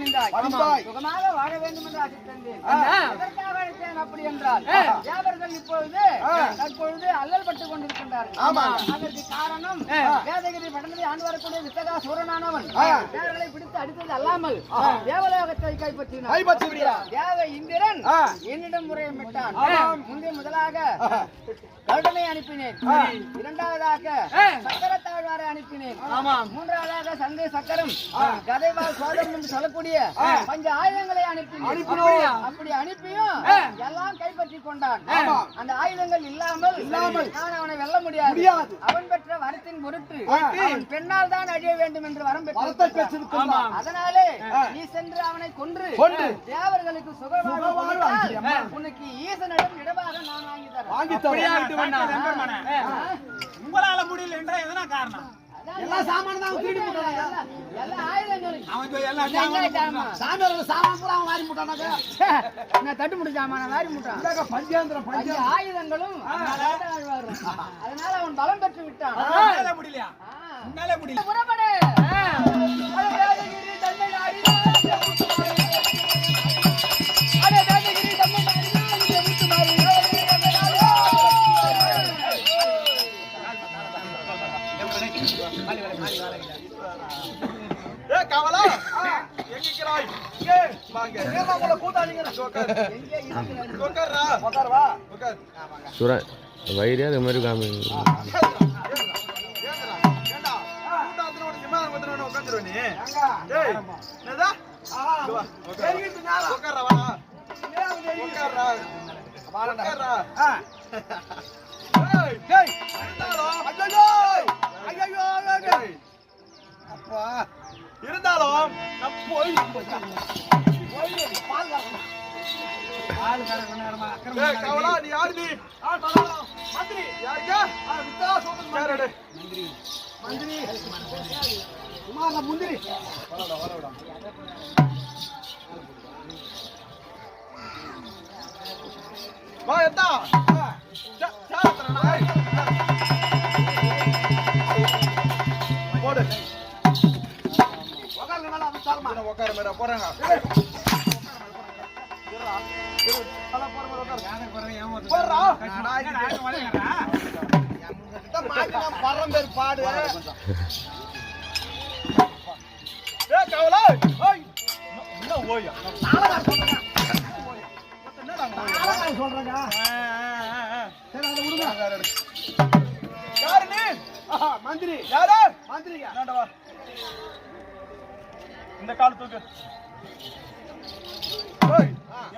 பணிந்தாய் பணிந்தாய். சுகமாக வாழ வேண்டும் என்று ஆசித்தந்தேன் எதற்காக அழைத்தேன் அப்படி என்றால் வியாபாரிகள் இப்பொழுது தற்பொழுது அல்லல் பட்டுக் கொண்டிருக்கின்றார்கள். ஆமா. அதற்கு காரணம் வேதகிரி படங்களை ஆண்டு வரக்கூடிய வித்தகா சூரனானவன் தேவர்களை பிடித்து அடித்தது அல்லாமல் தேவலோகத்தை கைப்பற்றினார் கைப்பற்றி விடுகிறார். தேவ இந்திரன். என்னிடம் ஆமாம். முந்தைய முதலாக கருடனை அனுப்பினேன். இரண்டாவதாக சக்கரத்தாழ்வாரை அனுப்பினேன். மூன்றாவதாக சந்தை சக்கரம். கதைவால் சோதரம் என்று சொல்லக்கூடிய பஞ்ச ஆயுதங்களை அனுப்பினேன். அப்படி அனுப்பியும் எல்லாம் கைப்பற்றி கொண்டான். அந்த ஆயுதங்கள் இல்லாமல் இல்லாமல். நான் அவனை வெல்ல முடியாது. அவன் பெற்ற வரத்தின் பொருட்டு அவன் பெண்ணால் தான் அழிய வேண்டும் என்று வரம் வரத்தை பெற்று பெற்றிருக்கின்றான். அதனாலே நீ சென்று அவனை கொன்று. தேவர்களுக்கு சுகவாழ்வு. உனக்கு ஈசனிடம் இடமாக நான் வாங்கி தரேன். வாங்கி தரேன். உங்களால முடியல என்ற எதனா காரணம்? எல்லா சாமானும் தான். எல்லா- எல்லா ஆயுதங்களும் அவன் என்ன ஜாமான்? சாமியாரோட சாமான் பூரா அவன் வாரி போட்டானாங்க. நான் தட்டு முடிச்சாமான வாரி முட்டான் பஞ்சேந்திரம், பஞ்ச. ஆயுதங்களும். அதனால அவன் பலம் பெற்று விட்டான். முடியலையா? முடியல. புறப்படு கூட்டாளிங்க? உட்கார் உட்கார்றா உட்காரு வா. உட்கார் சுரா வயிறே அது மாதிரி காமி. இருந்தாலும் முந்திரி. வா எத்தா. போடு உக்காருங்க மேல, அவன் தரமா. நான் உட்கார மேடா போறாங்க பாடு ஏ கவலா. ஏய் என்ன ஓயா? நாளகார் சொல்றேங்க. சரி, அதை விடுங்க. யாரு நீ? மந்திரி. யாரு? மந்திரிங்க இந்த கால் தூக்கு. ஏய்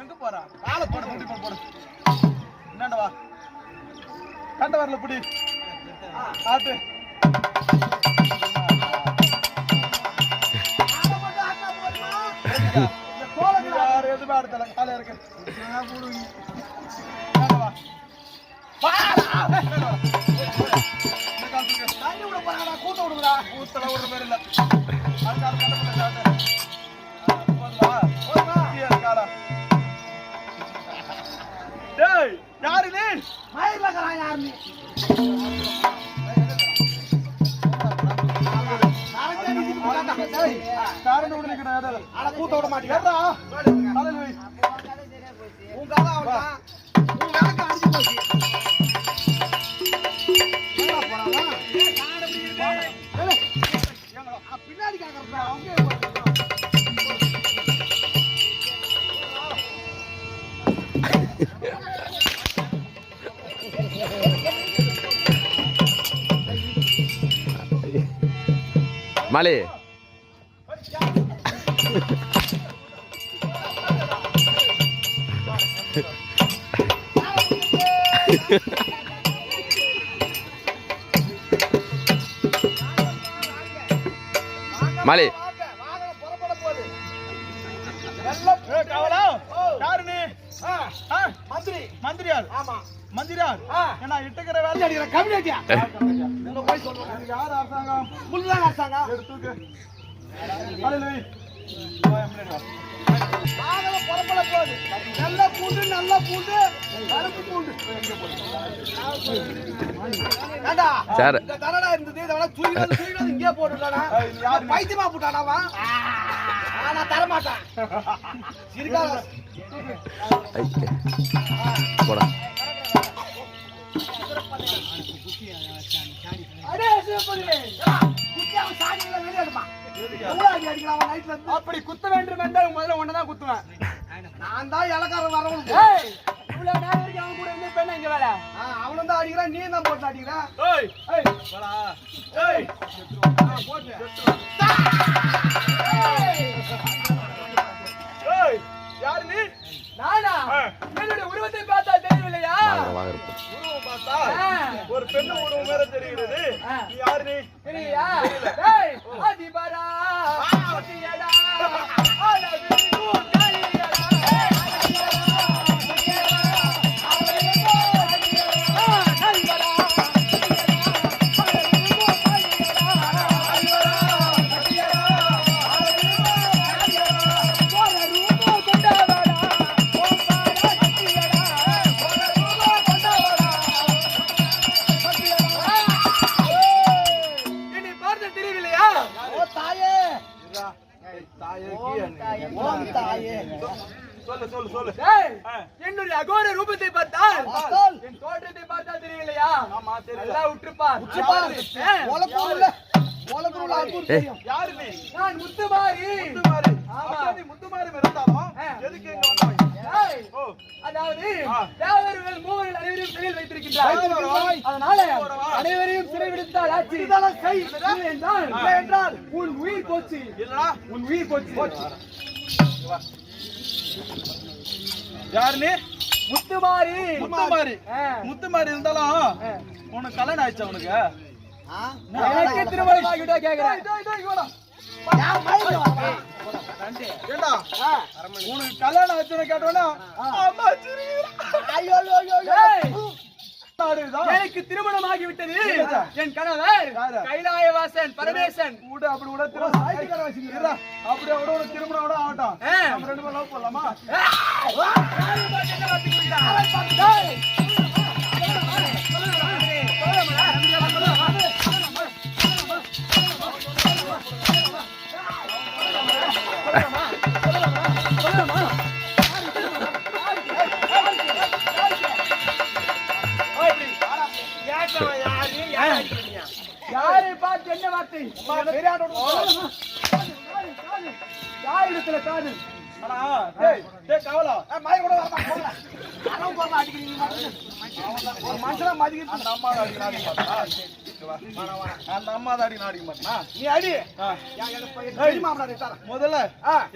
எங்க போறா? கால போடு முடி போடு. போடு. என்னண்ட வா. கண்ட வரல புடி ஆட்டு நாம மட்டும் ஆட்டா போதுமா? இந்த கோலத்துல எதுவுமே இருக்கு யாரு நீ மயிர்ல இருக்கிறான் யாரு விட நிக்கிறேன் அட, ஆ, மந்திரி மந்திரியார். ஆமா. மந்திரியார். ஏன்னா இட்டுக்கிற வேலை அடிக்கிற கம்யூனிட்டியா? உங்க போய் சொல்லுங்க யார் அரசாங்கம்? முள்ளுதான் அரசாங்கம். எடுத்துக்கு. புறப்பட போகுது நல்ல பூண்டு நல்ல பூண்டு. கருப்பு பூண்டு. சார். இந்த தரடா இருந்தது, இதை வேணா தூக்கி வந்து, தூக்கி வந்து இங்கேயே போட்டுட்டானா? பைத்தியமா போட்டானா அவன்? ஆ, நான் தரமாட்டேன். சிரிக்காத. ஐ போடா. அப்படி குத்த வேண்டும் என்றால் முதல்ல ஒன்னதான் குத்துவேன் நான் தான் இலக்காரன் வரவன் இவ்வளவு நேரம் வரைக்கும் அவன் கூட இருந்து என்ன இங்க வேலை? அவனும் தான் அடிக்கிறான் நீ தான் போட்டு அடிக்கிறான் ஏய் சொல்லு சொல்லு சொல்லு. என்னுடைய அகோர ரூபத்தை பார்த்தால் என் தோற்றத்தை பார்த்தால் தெரியவில்லையா ஆமா தெரியல. உற்றுப்பார். உற்றுப்பார். ஆ. உலகூர்ல உலகூர்ல அற்புதம் ஏய். தெரியும் யாரு நீ நான் முத்துமாரி. முத்துமாரி. ஆமா. முத்துமாரி இருந்தாலும். எதுக்கு எங்க ஓ அதாவது ஆ. தேவர்கள் மூவர்கள் அனைவரையும் சிறையில் வைத்திருக்கின்றார். வைத்திருக்கிறார். அதனால போறவா. அனைவரையும் சிறை விடுத்தால் ஆட்சி என்றால் உன் உயிர் போச்சு. இல்லடா. உன் உயிர் போச்சு. யாரு நீ முத்துமாரி. முத்துமாரி. முத்துமாரி இருந்தாலும். உனக்கு கல்யாணம் ஆயிடுச்சு உனக்கு? எனக்கு திருமணம் ஆகிட்டா கேக்குறேன்? ஏண்டா? உனக்கு கல்யாணம் ஆச்சுன்னு கேட்டோன்னா அம்மா சிரிக்கிறா. ஐயோ, ஐயோ, ஐயோ, ஐயோ. ஏய், ஆடுதா? எனக்கு திருமணம் ஆகிவிட்டது? என் கணவர்? கைலாயவாசன் பரமேசன். விடு, அப்படி விட திரும்ப- சாய்த்திக்கார வச்சுக்கிறா. இருடா, அப்படியே விட விட திருமணம் ஆகட்டும். ரெண்டு பேரும் லவ் அடிக்கிறீங்க ஒரு மனுஷனா மதிக்கிறது அந்த அம்மா நாடி மாட்டா நீ அடி முதல்ல.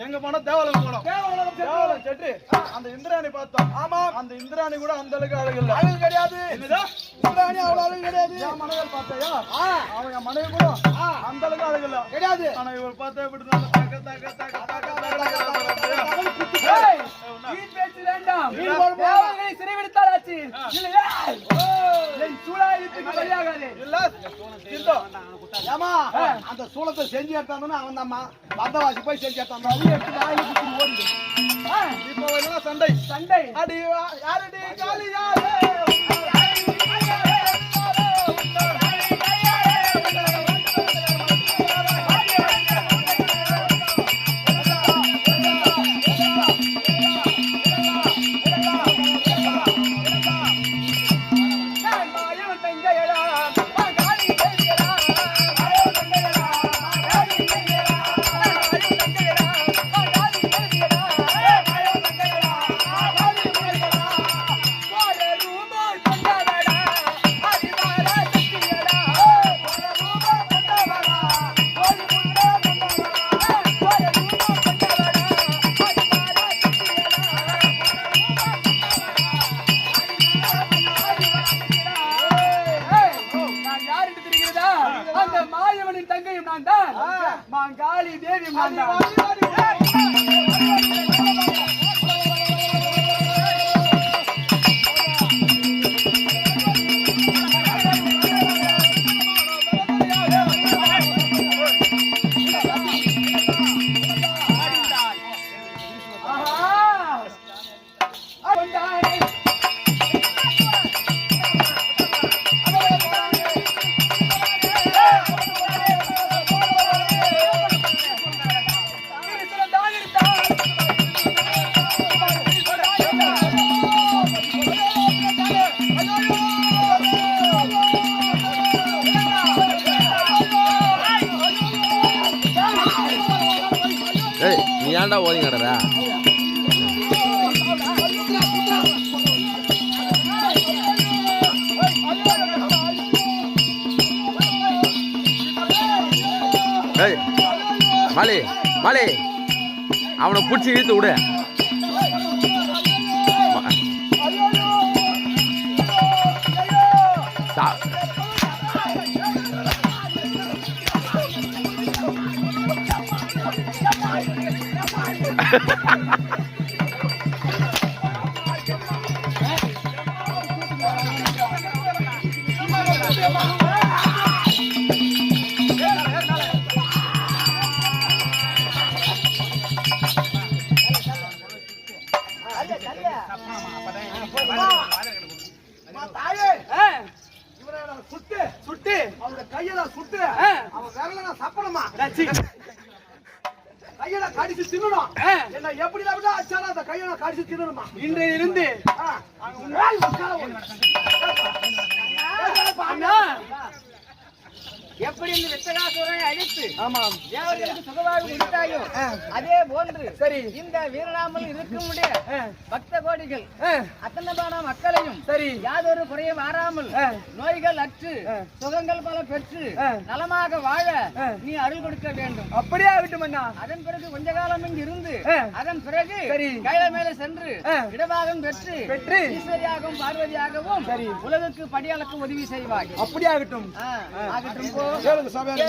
எங்க போனோம் தேவாலயம் போனோம் தேவாலயம் செட்டு அந்த இந்திராணி பார்த்தோம் ஆமா அந்த இந்திராணி கூட அந்த அளவுக்கு அழகு இல்ல அழகு கிடையாது இந்திராணி அவ்வளவு அழகு கிடையாது என் மனைவி பார்த்தையா என் மனைவி கூட அந்த அளவுக்கு அழகு இல்ல கிடையாது ஆனா இவர் பார்த்தா தக பேச்சு வேண்டாம் தேவர்களை சிறைவிடுத்தால் ஆச்சு ஏமா அந்த சூளத்தை செஞ்சு எடுத்தான்னு அவன் தாம்மா வந்தவாசி போய் செஞ்சு எடுத்தான் ஆ, இப்போ சண்டை சண்டை அடி வா- யாரடி காலி யாரு ஏன்டா ஓதி கிடற ஏய் மாலி மாலி அவனை பிடிச்சி இழுத்து விடு. சுட்டு. சுட்டு. அவனோட கையில சுட்டு. அவன் விரல நான் சப்பணுமா கையில கடிச்சு தின்னணும் என்ன எப்படி அச்சாலும் அந்த கையில கடிச்சு தின்னணுமா இன்றையிலிருந்து. அண்ணா எப்படி இந்த வித்தகாசுரனை அழித்து ஆமாம் தேவர்களுக்கு சுகவாழ்வு கொடுத்தாயோ அதே போன்று சரி. இந்த வீரநாமல் இருக்கக்கூடிய பக்த கோடிகள் அத்தனமான மக்களையும் சரி. யாதொரு குறையும் வாராமல் நோய்கள் அற்று சுகங்கள் பல பெற்று நலமாக வாழ நீ அருள் கொடுக்க வேண்டும். அப்படியே ஆகட்டும் அண்ணா. அதன் பிறகு கொஞ்ச காலம் இங்கு இருந்து. அதன் பிறகு சரி. கைல மேல சென்று ஆ. இடபாகம் பெற்று பெற்று. ஈஸ்வரியாகவும் பார்வதியாகவும் சரி. உலகுக்கு படியாளுக்கு உதவி செய்வாய். அப்படியே ஆகட்டும். ஆ, ஆகட்டும் போ. கேளுங்க சபையார்